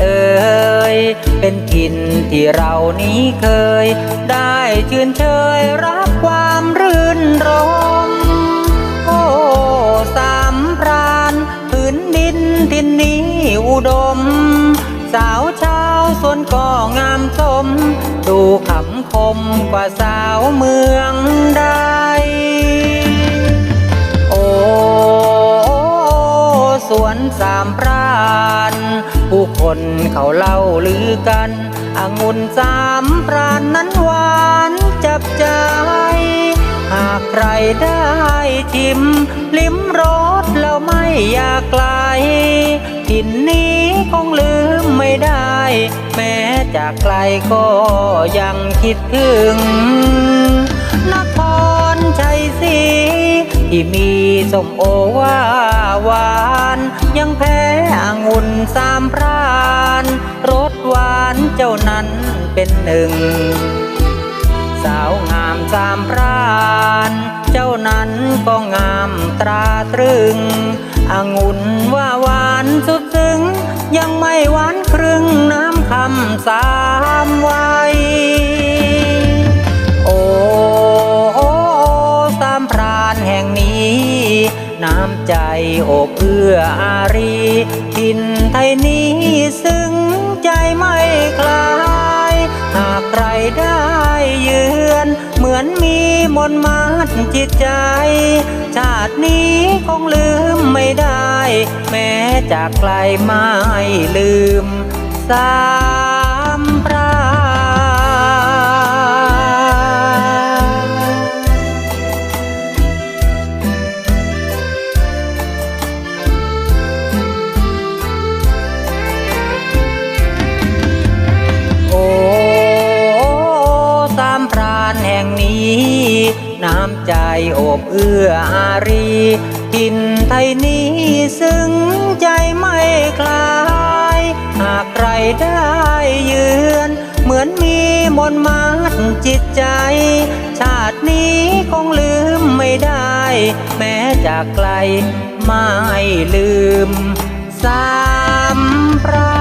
เอ่ยเป็นถิ่นที่เรานี้เคย ได้ชื่นเชยรับความรื่นรมโอ้สามพรานพื้นดินทินนี้อุดม สาวชาวสวนก็งามสม ดูขำคมกว่าสาวเมืองใดโอ้สวนสามพราน ผู้คนเขาเล่าลือกันองุ่นสามพรานนั้นหวานจับใจ หากใครได้ชิม ลิ้มรสแล้วไม่อยากไกลถิ่นนี้คงลืมไม่ได้ แม้จากไกลก็ยังคิดถึง นครชัยศรี ที่มีส้มโอว่าหวาน ยังแพ้องุ่นสามพรานรสหวานเจ้านั้นเป็นหนึ่ง สาวงามสามพราน เจ้านั้นก็งามตราตรึงองุ่นว่าหวาน อบเอื้ออารีทินไทยนี้ซึ้งใจไม่คลาย หากใครได้เยือนเหมือนมีมนต์มัดจิตใจ ชาตินี้คงลืมไม่ได้ แม้จากไกลไม่ลืมสา นี้ น้ำใจอบเอื้ออารีทินไทยนี้ซึ้งใจไม่คลาย หากใครได้เยือนเหมือนมีมนต์มัดจิตใจ ชาตินี้คงลืมไม่ได้ แม้จากไกลไม่ลืมสามประ